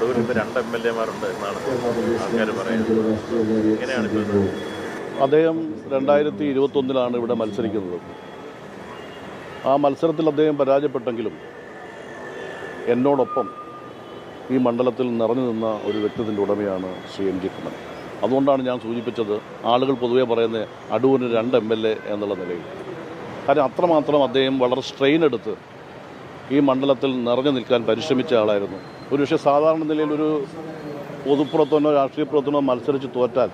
അടൂരിൽ ഇപ്പോൾ രണ്ട് എം എൽ എമാരുണ്ട് എന്നാണ് ആൾക്കാർ പറയുന്നത്. എങ്ങനെയാണ് അദ്ദേഹം രണ്ടായിരത്തി ഇരുപത്തൊന്നിലാണ് ഇവിടെ മത്സരിക്കുന്നത്. ആ മത്സരത്തിൽ അദ്ദേഹം പരാജയപ്പെട്ടെങ്കിലും എന്നോടൊപ്പം ഈ മണ്ഡലത്തിൽ നിറഞ്ഞു നിന്ന ഒരു വ്യക്തിത്വത്തിന്റെ ഉടമയാണ് ശ്രീ എം ജി കണ്ണൻ അതുകൊണ്ടാണ് ഞാൻ സൂചിപ്പിച്ചത് ആളുകൾ പൊതുവേ പറയുന്നത് അടൂരിന് രണ്ട് എം എൽ എ എന്നുള്ള നിലയിൽ. കാരണം അത്രമാത്രം അദ്ദേഹം വളരെ സ്ട്രെയിൻ എടുത്ത് ഈ മണ്ഡലത്തിൽ നിറഞ്ഞു നിൽക്കാൻ പരിശ്രമിച്ച ആളായിരുന്നു. ഒരു പക്ഷേ സാധാരണ നിലയിൽ ഒരു പൊതുപ്രവർത്തനോ രാഷ്ട്രീയ പ്രവർത്തനമോ മത്സരിച്ച് തോറ്റാൽ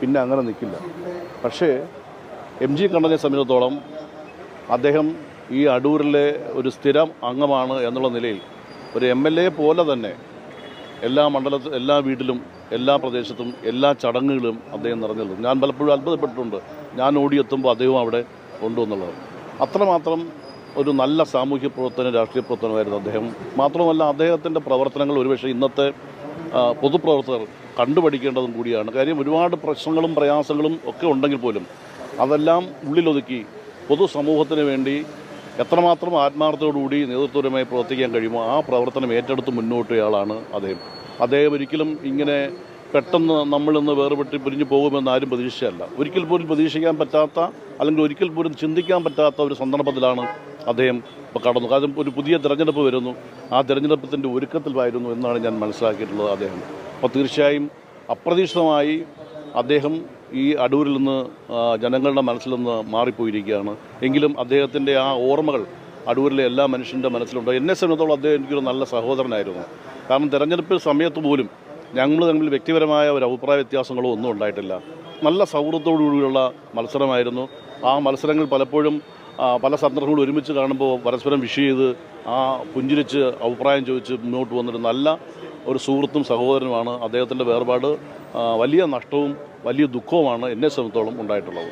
പിന്നെ അങ്ങനെ നിൽക്കില്ല. പക്ഷേ എം ജി കണ്ണനെ സംബന്ധിച്ചിടത്തോളം അദ്ദേഹം ഈ അടൂരിലെ ഒരു സ്ഥിരം അംഗമാണ് എന്നുള്ള നിലയിൽ ഒരു എം എൽ എ പോലെ തന്നെ എല്ലാ മണ്ഡലത്തിൽ എല്ലാ വീട്ടിലും എല്ലാ പ്രദേശത്തും എല്ലാ ചടങ്ങുകളും അദ്ദേഹം നിറഞ്ഞു ഞാൻ പലപ്പോഴും അത്ഭുതപ്പെട്ടിട്ടുണ്ട്. ഞാൻ ഓടിയെത്തുമ്പോൾ അദ്ദേഹം അവിടെ കൊണ്ടുവന്നുള്ളത്. അത്രമാത്രം ഒരു നല്ല സാമൂഹ്യ പ്രവർത്തനം രാഷ്ട്രീയ പ്രവർത്തനമായിരുന്നു അദ്ദേഹം. മാത്രമല്ല അദ്ദേഹത്തിന്റെ പ്രവർത്തനങ്ങൾ ഒരുപക്ഷെ ഇന്നത്തെ പൊതുപ്രവർത്തകർ കണ്ടുപഠിക്കേണ്ടതും കൂടിയാണ്. കാര്യം ഒരുപാട് പ്രശ്നങ്ങളും പ്രയാസങ്ങളും ഒക്കെ ഉണ്ടെങ്കിൽ പോലും അതെല്ലാം ഉള്ളിലൊതുക്കി പൊതുസമൂഹത്തിന് വേണ്ടി എത്രമാത്രം ആത്മാർത്ഥത്തോടുകൂടി നേതൃത്വപരമായി പ്രവർത്തിക്കാൻ കഴിയുമോ ആ പ്രവർത്തനം ഏറ്റെടുത്ത് മുന്നോട്ടയാളാണ് അദ്ദേഹം. അദ്ദേഹം ഒരിക്കലും ഇങ്ങനെ പെട്ടെന്ന് നമ്മളിന്ന് വേർപെട്ട് പിരിഞ്ഞു പോകുമെന്ന് ആരും പ്രതീക്ഷയല്ല ഒരിക്കൽ പോലും പ്രതീക്ഷിക്കാൻ പറ്റാത്ത അല്ലെങ്കിൽ ഒരിക്കൽ പോലും ചിന്തിക്കാൻ പറ്റാത്ത ഒരു സന്ദർഭത്തിലാണ് അദ്ദേഹം കടന്നു. കാരണം ഒരു പുതിയ തിരഞ്ഞെടുപ്പ് വരുന്നു. ആ തിരഞ്ഞെടുപ്പത്തിന്റെ ഒരുക്കത്തിലായിരുന്നു എന്നാണ് ഞാൻ മനസ്സിലാക്കിയിട്ടുള്ളത് അദ്ദേഹം. അപ്പോൾ തീർച്ചയായും അപ്രതീക്ഷിതമായി അദ്ദേഹം ഈ അടൂരിൽ നിന്ന് ജനങ്ങളുടെ മനസ്സിൽ നിന്ന് മാറിപ്പോയിരിക്കുകയാണ്. എങ്കിലും അദ്ദേഹത്തിന്റെ ആ ഓർമ്മകൾ അടൂരിലെ എല്ലാ മനുഷ്യന്റെ മനസ്സിലുണ്ട്. എന്നെ സംബന്ധിച്ചോളം അദ്ദേഹം എനിക്കൊരു നല്ല സഹോദരനായിരുന്നു. കാരണം തിരഞ്ഞെടുപ്പ് സമയത്ത് പോലും ഞങ്ങൾ തമ്മിൽ വ്യക്തിപരമായ ഒരു അഭിപ്രായ വ്യത്യാസങ്ങളോ ഒന്നും ഉണ്ടായിട്ടില്ല. നല്ല സൗഹൃദത്തോടുകൂടിയുള്ള മത്സരമായിരുന്നു. ആ മത്സരങ്ങൾ പലപ്പോഴും പല സന്ദർഭങ്ങളും ഒരുമിച്ച് കാണുമ്പോൾ പരസ്പരം വിഷ് ചെയ്ത് ആ പുഞ്ചിരിച്ച് അഭിപ്രായം ചോദിച്ച് മുന്നോട്ട് വന്നിട്ട് നല്ല ഒരു സുഹൃത്തും സഹോദരനുമാണ് അദ്ദേഹത്തിന്റെ വേർപാട്. വലിയ നഷ്ടവും വലിയ ദുഃഖവുമാണ് എന്നെ സംബന്ധിച്ചോളം ഉണ്ടായിട്ടുള്ളത്.